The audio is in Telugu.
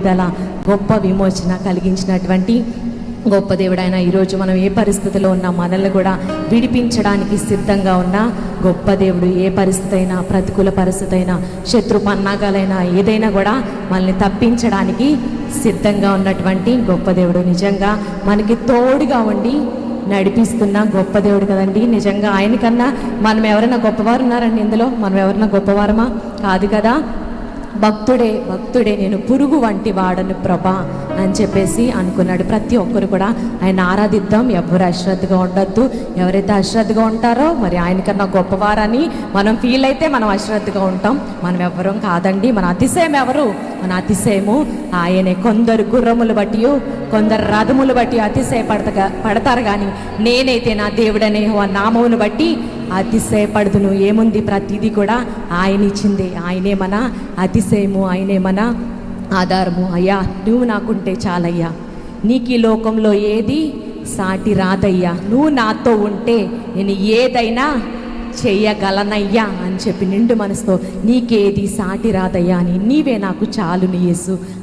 విడుదల గొప్ప విమోచన కలిగించినటువంటి గొప్ప దేవుడైన ఈరోజు మనం ఏ పరిస్థితిలో ఉన్నా మనల్ని కూడా విడిపించడానికి సిద్ధంగా ఉన్న గొప్ప దేవుడు ఏ పరిస్థితి అయినా ప్రతికూల పరిస్థితి అయినా శత్రు పన్నాగాలైనా ఏదైనా కూడా మనల్ని తప్పించడానికి సిద్ధంగా ఉన్నటువంటి గొప్ప దేవుడు. నిజంగా మనకి తోడుగా ఉండి నడిపిస్తున్న గొప్ప దేవుడు కదండి. నిజంగా ఆయనకన్నా మనం ఎవరైనా గొప్పవారు ఉన్నారండి ఇందులో? మనం ఎవరైనా గొప్పవారమా? కాదు కదా. భక్తుడే భక్తుడే నేను పురుగు వంటి వాడను ప్రభా అని చెప్పేసి అనుకున్నాడు. ప్రతి ఒక్కరు కూడా ఆయన ఆరాధిద్దాం ఎవరు అశ్రద్ధగా ఉండొద్దు. ఎవరైతే అశ్రద్ధగా ఉంటారో మరి ఆయనకన్నా గొప్పవారని మనం ఫీల్ అయితే మనం అశ్రద్ధగా ఉంటాం. మనం ఎవరం కాదండి మన అతిశయం ఎవరు? మన అతిశయము ఆయనే. కొందరు గుర్రములు బట్టి కొందరు రథములు బట్టి అతిశయ పడత పడతారు కానీ నేనైతే నా దేవుడనే నామమును బట్టి అతిశయపడదును. ఏముంది? ప్రతిదీ కూడా ఆయన ఇచ్చింది. ఆయనే మన అతిశయము ఆయనే మన ఆధారము. అయ్యా నువ్వు నాకుంటే చాలయ్యా. నీకు ఈ లోకంలో ఏది సాటి రాదయ్యా. నువ్వు నాతో ఉంటే నేను ఏదైనా చెయ్యగలనయ్యా అని చెప్పి నిండు మనసుతో నీకేది సాటి రాదయ్యా అని నీవే నాకు చాలు నీ యేసు.